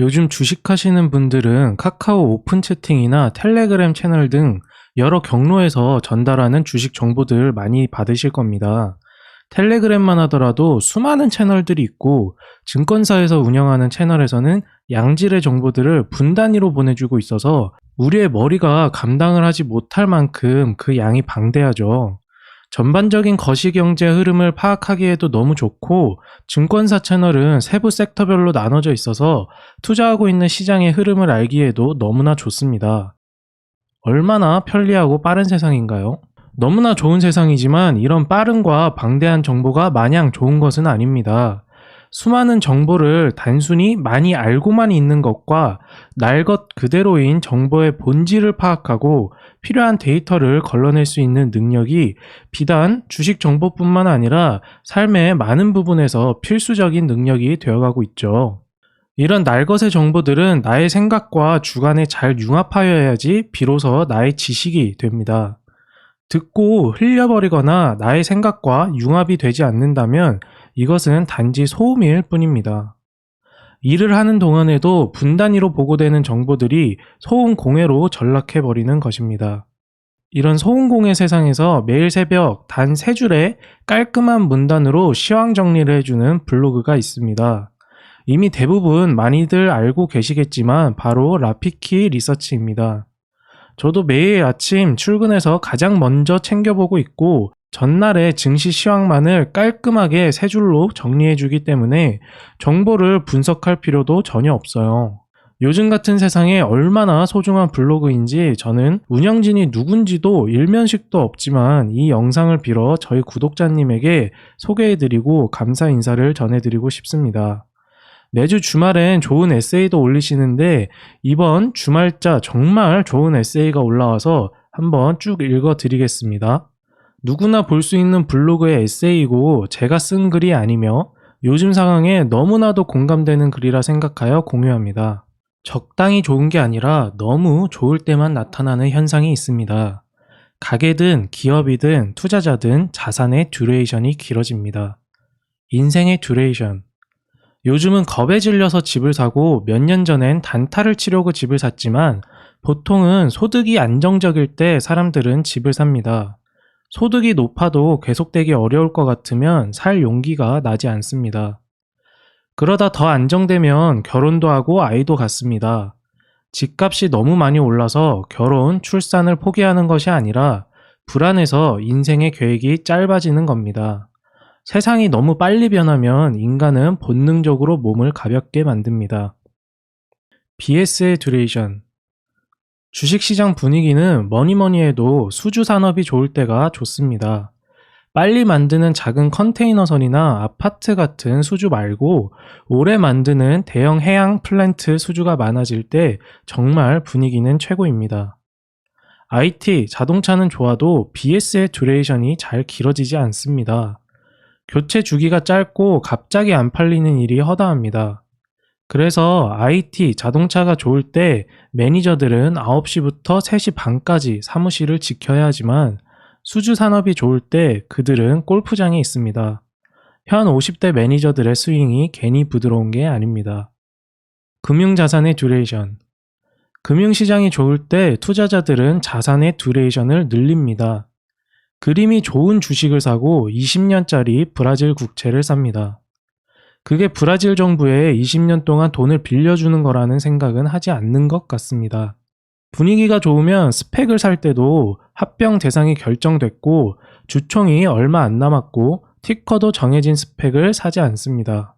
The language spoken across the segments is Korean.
요즘 주식하시는 분들은 카카오 오픈 채팅이나 텔레그램 채널 등 여러 경로에서 전달하는 주식 정보들 많이 받으실 겁니다. 텔레그램만 하더라도 수많은 채널들이 있고 증권사에서 운영하는 채널에서는 양질의 정보들을 분 단위로 보내주고 있어서 우리의 머리가 감당을 하지 못할 만큼 그 양이 방대하죠. 전반적인 거시경제 흐름을 파악하기에도 너무 좋고 증권사 채널은 세부 섹터별로 나눠져 있어서 투자하고 있는 시장의 흐름을 알기에도 너무나 좋습니다. 얼마나 편리하고 빠른 세상인가요? 너무나 좋은 세상이지만 이런 빠른과 방대한 정보가 마냥 좋은 것은 아닙니다. 수많은 정보를 단순히 많이 알고만 있는 것과 날 것 그대로인 정보의 본질을 파악하고 필요한 데이터를 걸러낼 수 있는 능력이 비단 주식 정보뿐만 아니라 삶의 많은 부분에서 필수적인 능력이 되어가고 있죠. 이런 날것의 정보들은 나의 생각과 주관에 잘 융합하여야지 비로소 나의 지식이 됩니다. 듣고 흘려버리거나 나의 생각과 융합이 되지 않는다면 이것은 단지 소음일 뿐입니다. 일을 하는 동안에도 분단위로 보고되는 정보들이 소음 공해로 전락해버리는 것입니다. 이런 소음 공해 세상에서 매일 새벽 단 세 줄의 깔끔한 문단으로 시황 정리를 해주는 블로그가 있습니다. 이미 대부분 많이들 알고 계시겠지만 바로 라피키 리서치입니다. 저도 매일 아침 출근해서 가장 먼저 챙겨보고 있고 전날의 증시 시황만을 깔끔하게 세 줄로 정리해 주기 때문에 정보를 분석할 필요도 전혀 없어요. 요즘 같은 세상에 얼마나 소중한 블로그인지 저는 운영진이 누군지도 일면식도 없지만 이 영상을 빌어 저희 구독자님에게 소개해드리고 감사 인사를 전해드리고 싶습니다. 매주 주말엔 좋은 에세이도 올리시는데 이번 주말자 정말 좋은 에세이가 올라와서 한번 쭉 읽어 드리겠습니다. 누구나 볼 수 있는 블로그의 에세이고 제가 쓴 글이 아니며 요즘 상황에 너무나도 공감되는 글이라 생각하여 공유합니다. 적당히 좋은 게 아니라 너무 좋을 때만 나타나는 현상이 있습니다. 가게든 기업이든 투자자든 자산의 듀레이션이 길어집니다. 인생의 듀레이션. 요즘은 겁에 질려서 집을 사고 몇 년 전엔 단타를 치려고 집을 샀지만 보통은 소득이 안정적일 때 사람들은 집을 삽니다. 소득이 높아도 계속되기 어려울 것 같으면 살 용기가 나지 않습니다. 그러다 더 안정되면 결혼도 하고 아이도 갖습니다. 집값이 너무 많이 올라서 결혼, 출산을 포기하는 것이 아니라 불안해서 인생의 계획이 짧아지는 겁니다. 세상이 너무 빨리 변하면 인간은 본능적으로 몸을 가볍게 만듭니다. BS의 듀레이션 주식시장 분위기는 뭐니 뭐니 해도 수주 산업이 좋을 때가 좋습니다. 빨리 만드는 작은 컨테이너선이나 아파트 같은 수주 말고 오래 만드는 대형 해양 플랜트 수주가 많아질 때 정말 분위기는 최고입니다. IT, 자동차는 좋아도 BS의 듀레이션이 잘 길어지지 않습니다. 교체 주기가 짧고 갑자기 안 팔리는 일이 허다합니다. 그래서 IT, 자동차가 좋을 때 매니저들은 9시부터 3시 반까지 사무실을 지켜야 하지만 수주 산업이 좋을 때 그들은 골프장에 있습니다. 현 50대 매니저들의 스윙이 괜히 부드러운 게 아닙니다. 금융자산의 듀레이션. 금융시장이 좋을 때 투자자들은 자산의 듀레이션을 늘립니다. 그림이 좋은 주식을 사고 20년짜리 브라질 국채를 삽니다. 그게 브라질 정부에 20년 동안 돈을 빌려주는 거라는 생각은 하지 않는 것 같습니다. 분위기가 좋으면 스펙을 살 때도 합병 대상이 결정됐고 주총이 얼마 안 남았고 티커도 정해진 스펙을 사지 않습니다.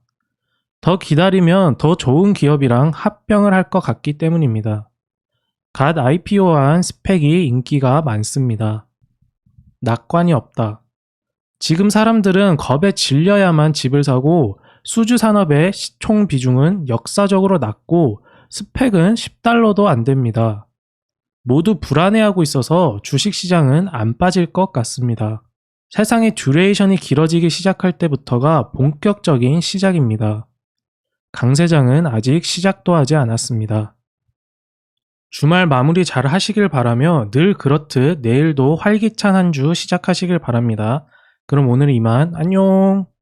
더 기다리면 더 좋은 기업이랑 합병을 할 것 같기 때문입니다. 갓 IPO한 스펙이 인기가 많습니다. 낙관이 없다. 지금 사람들은 겁에 질려야만 집을 사고 수주 산업의 시총 비중은 역사적으로 낮고 스펙은 10달러도 안 됩니다. 모두 불안해하고 있어서 주식 시장은 안 빠질 것 같습니다. 세상의 듀레이션이 길어지기 시작할 때부터가 본격적인 시작입니다. 강세장은 아직 시작도 하지 않았습니다. 주말 마무리 잘 하시길 바라며 늘 그렇듯 내일도 활기찬 한 주 시작하시길 바랍니다. 그럼 오늘 이만 안녕!